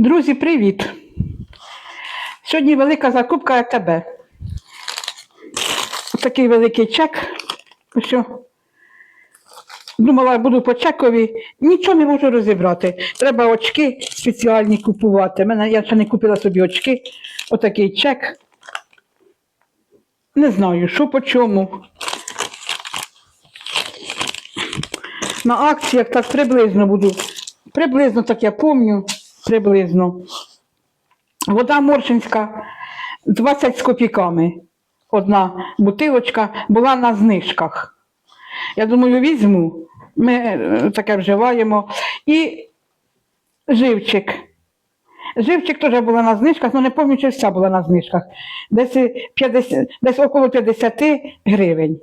Друзі, привіт! Сьогодні велика закупка АТБ. Такий великий чек. Що? Думала, буду по чекові. Нічого не можу розібрати. Треба очки спеціальні купувати. Мене, я ще не купила собі очки. Отакий чек. Не знаю, що по чому. На акціях так приблизно буду. Приблизно так я пам'ятаю. Приблизно. Вода Моршинська 20 з копійками. Одна бутилочка була на знижках. Я думаю, візьму. Ми е, таке вживаємо. І живчик. Живчик теж була на знижках, але не пам'ятаю, чи вся була на знижках. Десь, 50, десь около 50 гривень.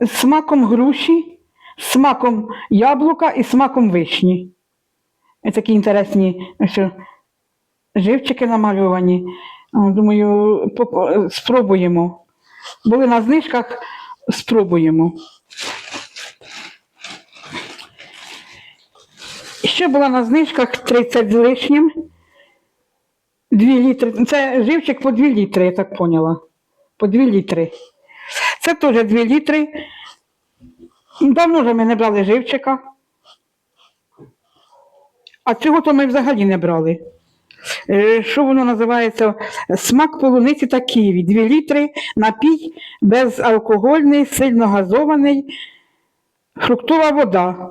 З смаком груші, смаком яблука і смаком вишні. Такі інтересні що, живчики намальовані. Думаю, спробуємо. Були на знижках, спробуємо. Ще була на знижках 30 з лишнім. 2 літри. Це живчик по 2 літри, я так поняла. По 2 літри. Це теж 2 літри. Давно вже ми не брали живчика. А цього то ми взагалі не брали. Е, Що воно називається? Смак полуниці та ківі. 2 літри, напій безалкогольний, сильно газований, фруктова вода.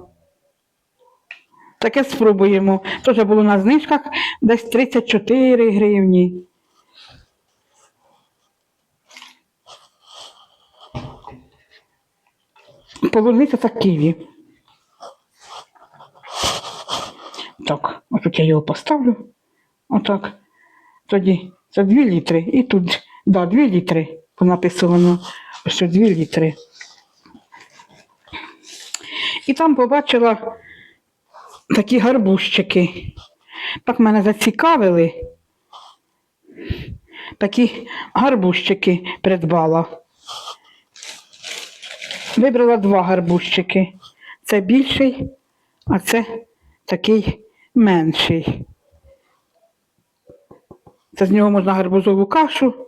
Таке спробуємо. Теж було на знижках десь 34 гривні. Полуниця та ківі. Так, отут я його поставлю. Отак. Тоді це 2 літри. І тут, да, 2 літри написано. Ось 2 літри. І там побачила такі гарбузчики. Так мене зацікавили. Такі гарбузчики придбала. Вибрала два гарбузчики. Це більший, а це такий менший. Це з нього можна гарбузову кашу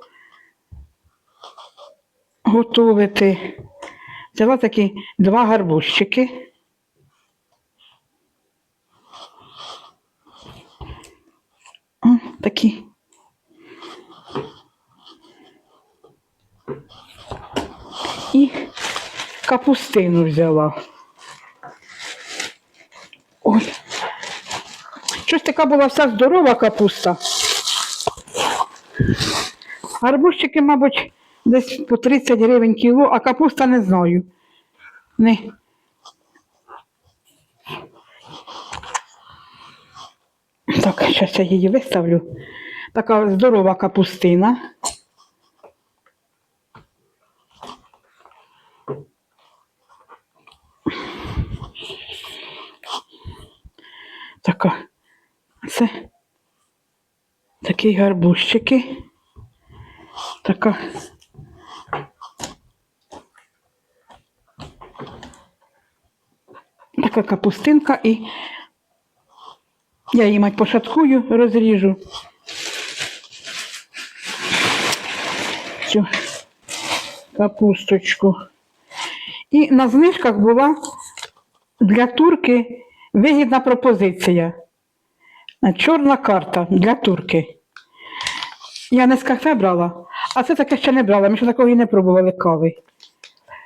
готувати. Взяла такі два гарбузчики. О, такі. І капустину взяла. Така була вся здорова капуста. Гарбузчики, мабуть, десь по 30 гривень кіло, а капуста не знаю. Не. Так, зараз я її виставлю. Така здорова капустина. Така. Це такі гарбузчики. Така. Така капустинка і я її мать пошаткую, розріжу. Цю капусточку. І на знижках була для турки вигідна пропозиція. Чорна карта для турки. Я не з кафе брала, а це таке ще не брала. Ми ще такого і не пробували кави.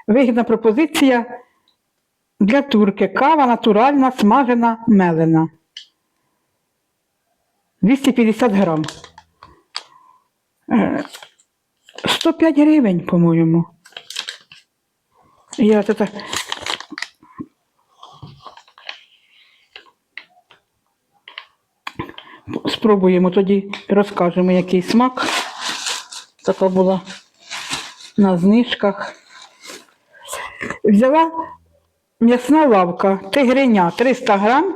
Вигідна пропозиція для турки. Кава натуральна, смажена, мелена. 250 грам. Е, 105 гривень, по-моєму. Я це так. Спробуємо тоді розкажемо, який смак. Така була на знижках. Взяла м'ясна лавка, тигриня 300 грам.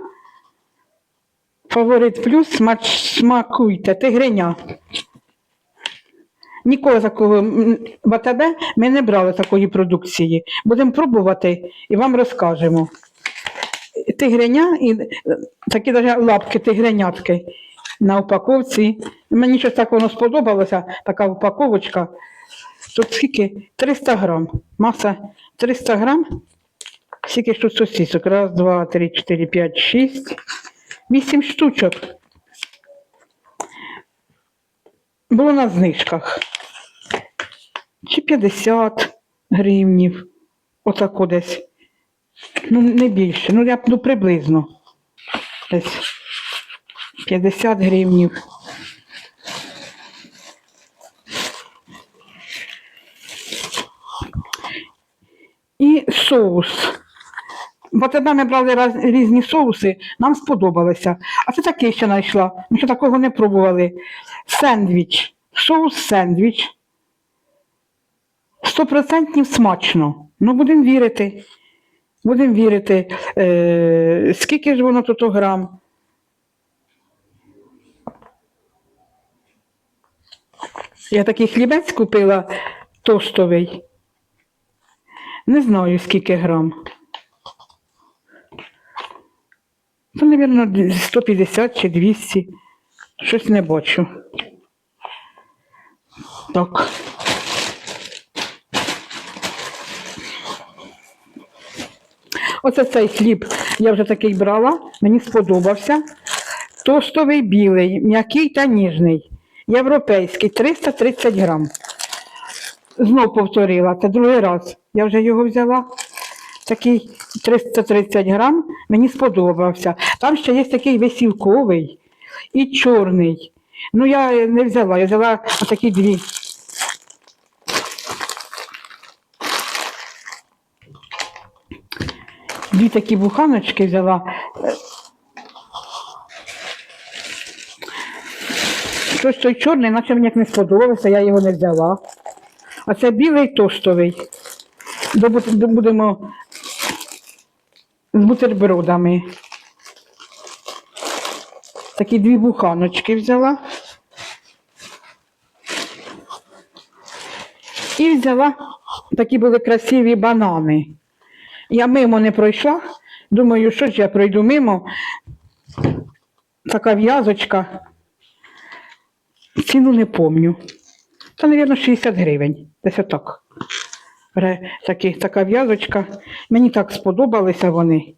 Фаворит плюс смач, смакуйте, тигриня. Ніколи такого в АТБ ми не брали такої продукції. Будемо пробувати і вам розкажемо. тигреня і е, такі даже лапки тигренятки на упаковці. Мені щось так воно сподобалося, така упаковочка. Тут скільки? 300 грам. Маса 300 грам. Скільки ж тут сосисок? Раз, два, три, чотири, п'ять, шість. Вісім штучок. Було на знижках. Чи 50 гривнів. Отако десь. Ну, не більше. Ну, я ну, приблизно. Десь 50 гривнів. І соус. Бо тебе ми брали раз, різні соуси, нам сподобалося. А це такий ще знайшла. Ми ще такого не пробували. Сендвіч. Соус сендвіч. Стопроцентні смачно. Ну, будемо вірити. Будемо вірити. Е, скільки ж воно тут грам? Я такий хлібець купила тостовий. Не знаю, скільки грам. Це, мабуть, 150 чи 200. Щось не бачу. Так. Оце цей хліб я вже такий брала, мені сподобався. Тостовий білий, м'який та ніжний. Європейський, 330 грам. Знов повторила, це другий раз. Я вже його взяла. Такий 330 грам, мені сподобався. Там ще є такий висівковий і чорний. Ну, я не взяла, я взяла такі дві. Дві такі буханочки взяла. Щось той чорний, наче мені як не сподобався, я його не взяла. А це білий тостовий. Будемо з бутербродами. Такі дві буханочки взяла. І взяла такі були красиві банани. Я мимо не пройшла. Думаю, що ж я пройду мимо. Така в'язочка. Ціну не помню. Це, мабуть, 60 гривень. Десь отак. Такі, така в'язочка. Мені так сподобалися вони.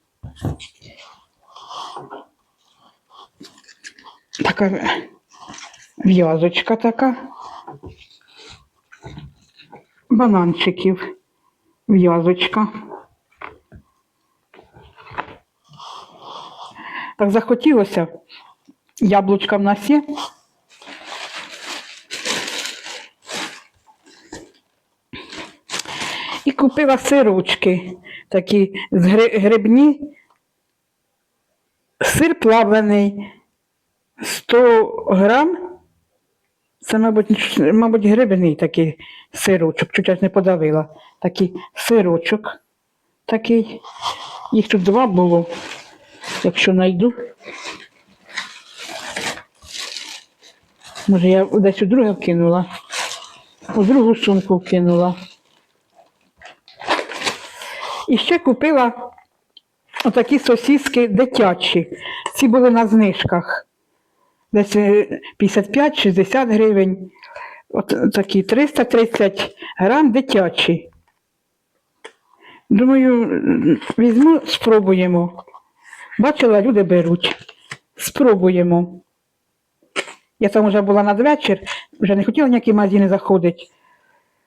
Така в'язочка така. Бананчиків. В'язочка. Так захотілося. Яблучка в нас є. Купила сирочки такі з грибні. Сир плавлений 100 грам. Це, мабуть, мабуть, грибний такий сирочок, чуть аж не подавила. Такий сирочок такий. Їх тут два було, якщо знайду. Може, я десь у друге вкинула. У другу сумку вкинула. І ще купила отакі сосиски дитячі. Ці були на знижках. Десь е, 55-60 гривень. От такі 330 грам дитячі. Думаю, візьму, спробуємо. Бачила, люди беруть. Спробуємо. Я там вже була надвечір, вже не хотіла ніякі магазини заходити.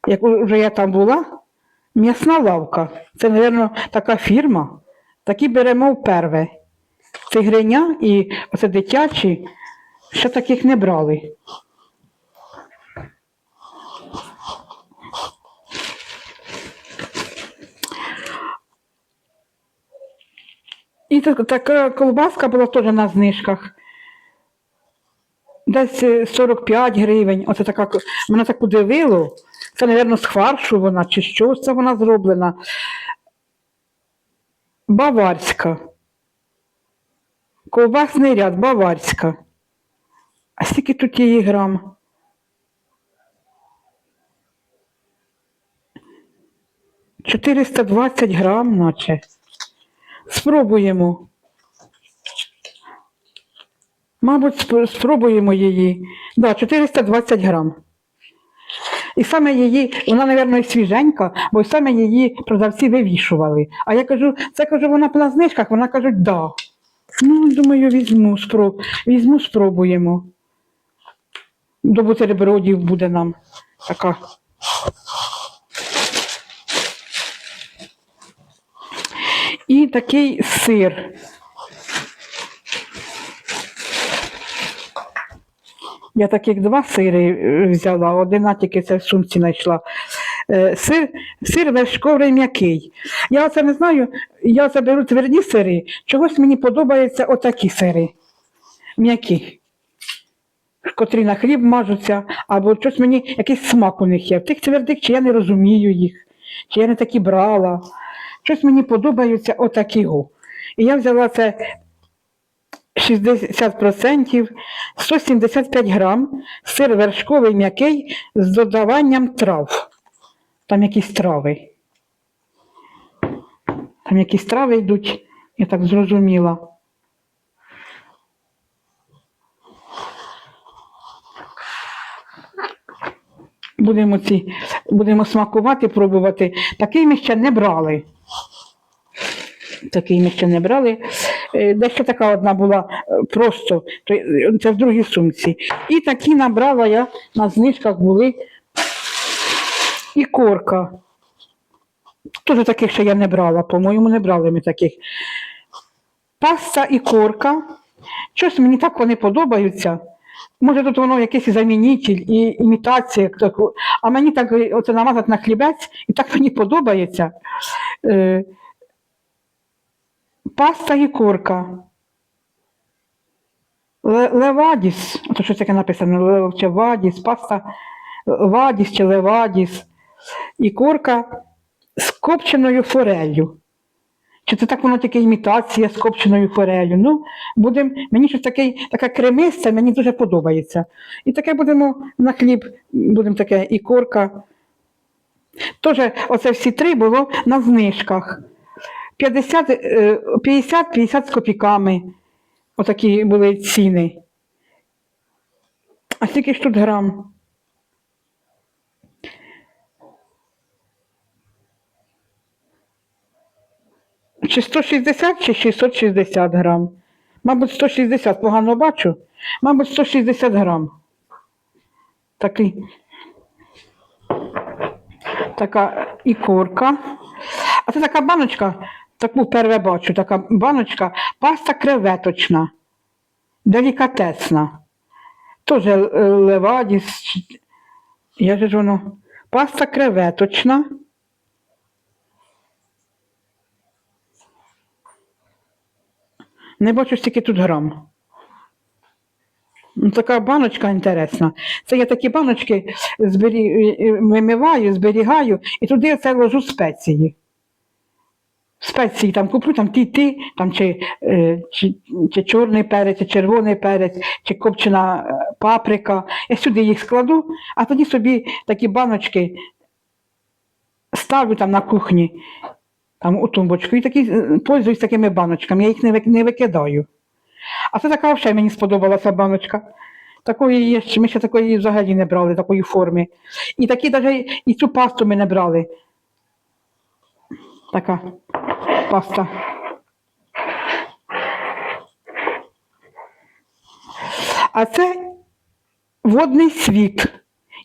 Як вже я там була, м'ясна лавка. Це, мабуть, така фірма. Такі беремо вперше. Тигриня і оце дитячі, ще таких не брали. І так- така колбаска була теж на знижках. Десь е, 45 гривень. Оце така, мене так удивило. Це, мабуть, з фаршу вона, чи що це вона зроблена. Баварська. Ковбасний ряд, баварська. А скільки тут її грам? Чотириста двадцять грам, наче. Спробуємо. Мабуть, спробуємо її. Да, 420 грам. І саме її, вона, мабуть, свіженька, бо саме її продавці вивішували. А я кажу, це кажу, вона на знижках, вона кажуть, да. Ну, думаю, візьму, спроб... візьму, спробуємо. До бутербродів буде нам така. І такий сир. Я таких два сири е, взяла, одна тільки це в сумці знайшла. Е, Сир, сир вершковий м'який. Я оце не знаю, я це беру тверді сири, чогось мені подобаються отакі сири. М'які. Котрі на хліб мажуться, або щось мені якийсь смак у них є. В тих твердих, чи я не розумію їх, чи я не такі брала. Щось мені подобаються отакі. І я взяла це 60%, 175 грам, сир вершковий м'який з додаванням трав. Там якісь трави. Там якісь трави йдуть, я так зрозуміла. Будемо ці, будемо смакувати, пробувати. Такий ми ще не брали. Такий ми ще не брали. Е, Дещо така одна була е, просто, е, це в другій сумці. І такі набрала я на знижках були і корка. Теж таких ще я не брала, по-моєму, не брали ми таких. Паста і корка. Щось мені так вони подобаються. Може, тут воно якийсь замінитель і імітація, а мені так оце намазати на хлібець, і так мені подобається. Паста і корка. Ле- Левадіс, ото що таке написано, чи Вадіс, паста Вадіс чи Левадіс. І корка з копченою форелью. Чи це так воно таке імітація з копченою форелью? Ну, будем, мені щось таке, таке кремисце, мені дуже подобається. І таке будемо на хліб, будемо таке і корка. Теж оце всі три було на знижках. 50, е, 50-50 з копійками. Отакі були ціни. А скільки ж тут грам? Чи 160, чи 660 грам? Мабуть, 160, погано бачу. Мабуть, 160 грам. Такий. Така ікорка. А це така баночка, таку вперше бачу, така баночка, паста креветочна, делікатесна. Теж левадіс. Я ж воно. Паста креветочна. Не бачу, скільки тут грам. Ну, Така баночка інтересна. Це я такі баночки збері... вимиваю, зберігаю і туди це ложу спеції. Спеції там куплю там ті ті, там чи, е, чи, чи чорний перець, чи червоний перець, чи копчена паприка. Я сюди їх складу, а тоді собі такі баночки ставлю там на кухні, там у тумбочку, і такі пользуюсь такими баночками, я їх не, не викидаю. А це така взагалі мені сподобалася баночка. Такої є, ми ще такої взагалі не брали, такої форми. І такі навіть і цю пасту ми не брали. Така паста. А це водний світ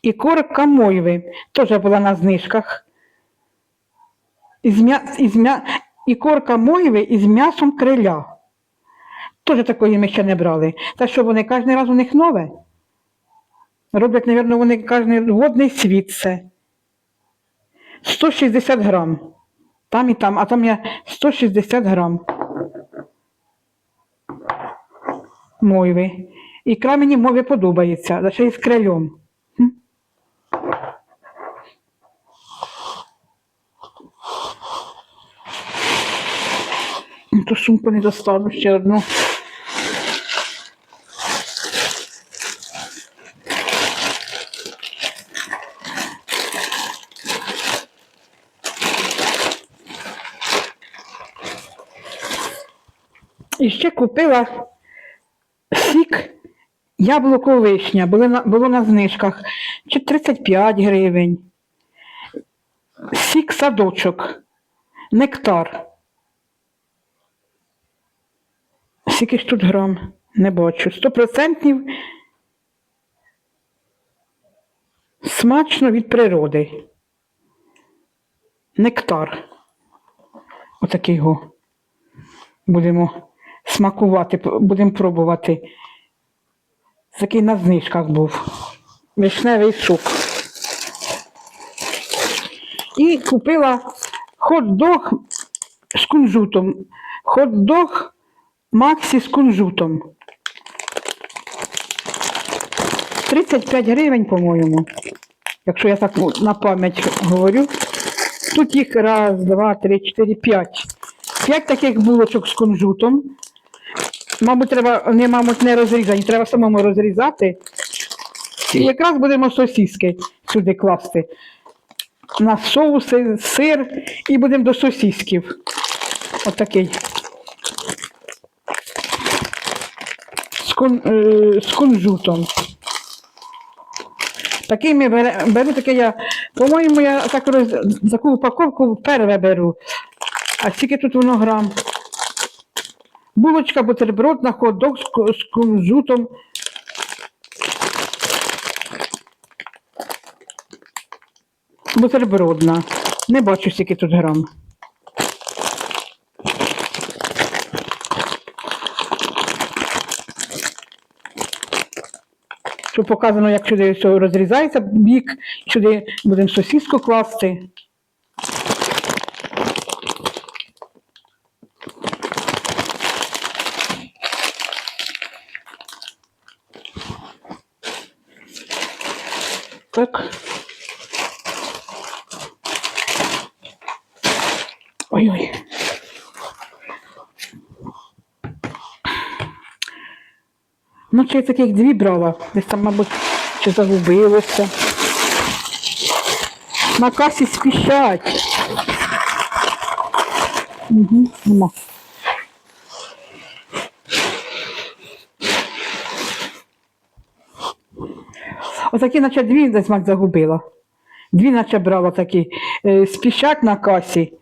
і корка мойви. Теж була на знижках. Із м'я... із м'я... І корка мойви із м'ясом криля. Теж такої ми ще не брали. Та що вони кожен раз у них нове? Роблять, мабуть, вони кожен водний світ це. 160 грам. Там і там, а там я 160 грам. Мойви. Ікра мені мови подобається, лише із крильом. Ту сумку не достану ще одну. І ще купила сік Яблуко вишня було на, було на знижках чи 35 гривень. Сік садочок, нектар. Скільки ж тут грам? Не бачу. 100% смачно від природи. Нектар. Отакий його. Будемо смакувати, будемо пробувати. Такий на знижках був. Вишневий сок. І купила хот-дог з кунжутом. Хот-дог Максі з кунжутом. 35 гривень, по-моєму. Якщо я так на пам'ять говорю. Тут їх раз, два, три, чотири, п'ять. П'ять таких булочок з кунжутом. Мабуть, треба, не, мабуть, не розрізані, треба самому розрізати. І якраз будемо сосиски сюди класти. На соуси, сир і будемо до сосисків. Отакий. З, кун, е, з кунжутом. Такий ми бере, беру, такий я, по-моєму, я так роз, таку упаковку перше беру. А скільки тут воно грам? Булочка, бутерброд на хот-дог з, з кунжутом. Бутербродна. Не бачу, скільки тут грам. Тут показано, як сюди розрізається бік, сюди будемо сосиску класти. Так. Ой-ой. Ну, чи я таких дві брала, десь там, мабуть, чи загубилося. На касі спішать. Угу, нема. Отакі, наче дві десь мать загубила. Дві, наче брала такі. Е, спішать на касі.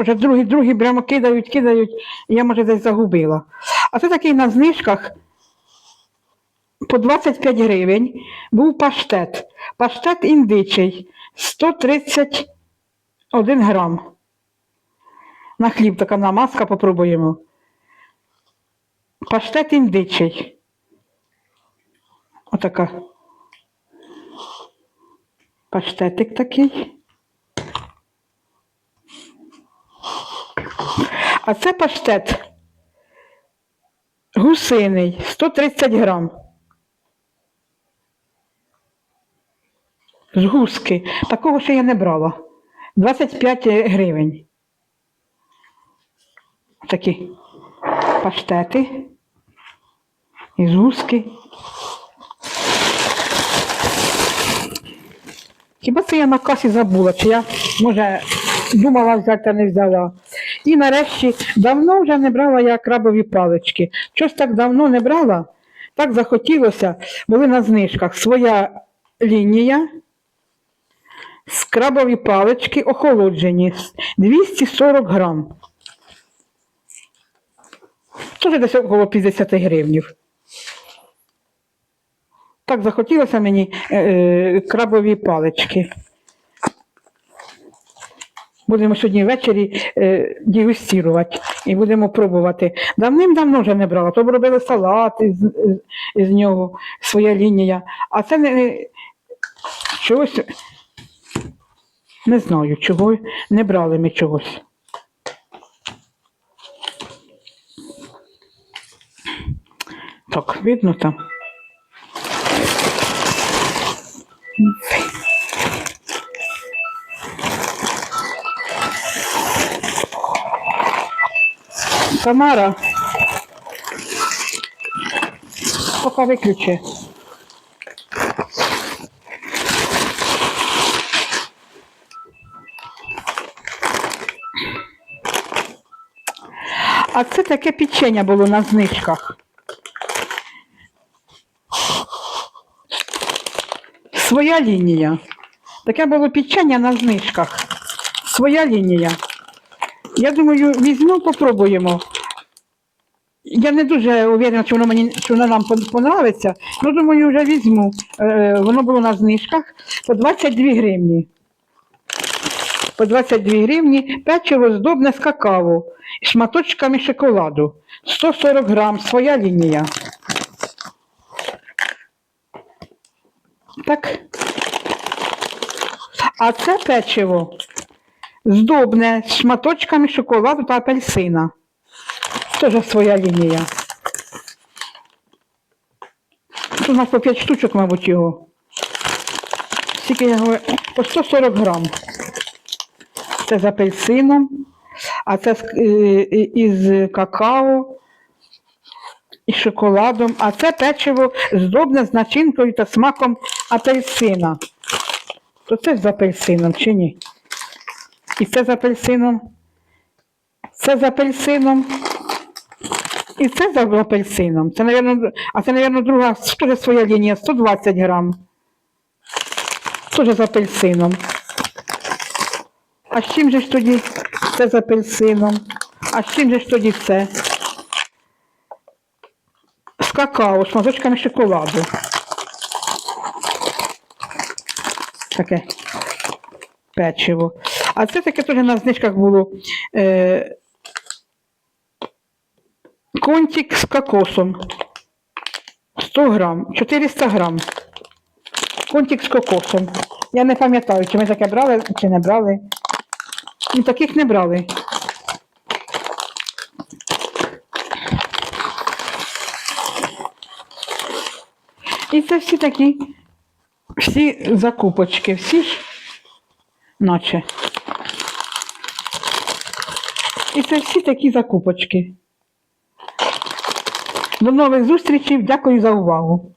Вже другі, другі прямо кидають, кидають, я, може, десь загубила. А це такий на знижках по 25 гривень був паштет. Паштет індичий 131 грам. На хліб така намазка попробуємо. Паштет індичий. Отака. Паштетик такий. А це паштет гусиний 130 грам. З гуски. Такого ще я не брала. 25 гривень. Такі паштети. Із гуски. Хіба це я на касі забула, чи я, може, думала взяти, а не взяла. І нарешті давно вже не брала я крабові палички. Щось так давно не брала, так захотілося, були на знижках. Своя лінія з крабові палички охолоджені 240 грам. Тоже десь около 50 гривнів. Так захотілося мені е, е, крабові палички. Будемо сьогодні ввечері е, дегустувати і будемо пробувати. Давним-давно вже не брала, то робили салати з, з, з нього, своя лінія. А це не, не чогось, не знаю, чого не брали ми чогось. Так, видно там. Тамара. Пока виключи. А це таке печення було на знижках. Своя лінія. Таке було печення на знижках. Своя лінія. Я думаю, візьму, попробуємо. Я не дуже уверена, чи воно мені чи воно нам пон- понравиться. Ну, думаю, вже візьму. Е, воно було на знижках по 22 гривні. По 22 гривні печиво здобне з какао, шматочками шоколаду. 140 грам, своя лінія. Так. А це печиво здобне з шматочками шоколаду та апельсина. Теж своя лінія. Тут у нас по 5 штучок, мабуть, його. Скільки я говорю, по 140 грам. Це з апельсином, а це е, е, із какао і шоколадом, а це печиво здобне з начинкою та смаком апельсина. То це з апельсином чи ні? І це з апельсином. Це з апельсином. І це з апельсином. Це, наверно, а це, наверно, друга теж своя лінія, 120 грам. Теж з апельсином. А з чим же ж тоді це з апельсином? А з чим же ж тоді це? Какао, з мазочками шоколаду. Таке печиво. А це таке теж на знижках було. Е, контик з кокосом. 100 грам, 400 грам. Контик з кокосом. Я не пам'ятаю, чи ми таке брали, чи не брали. Ну, таких не брали. І це всі такі, всі закупочки, всі ж, наче. І це всі такі закупочки. До нових зустрічей. Дякую за увагу.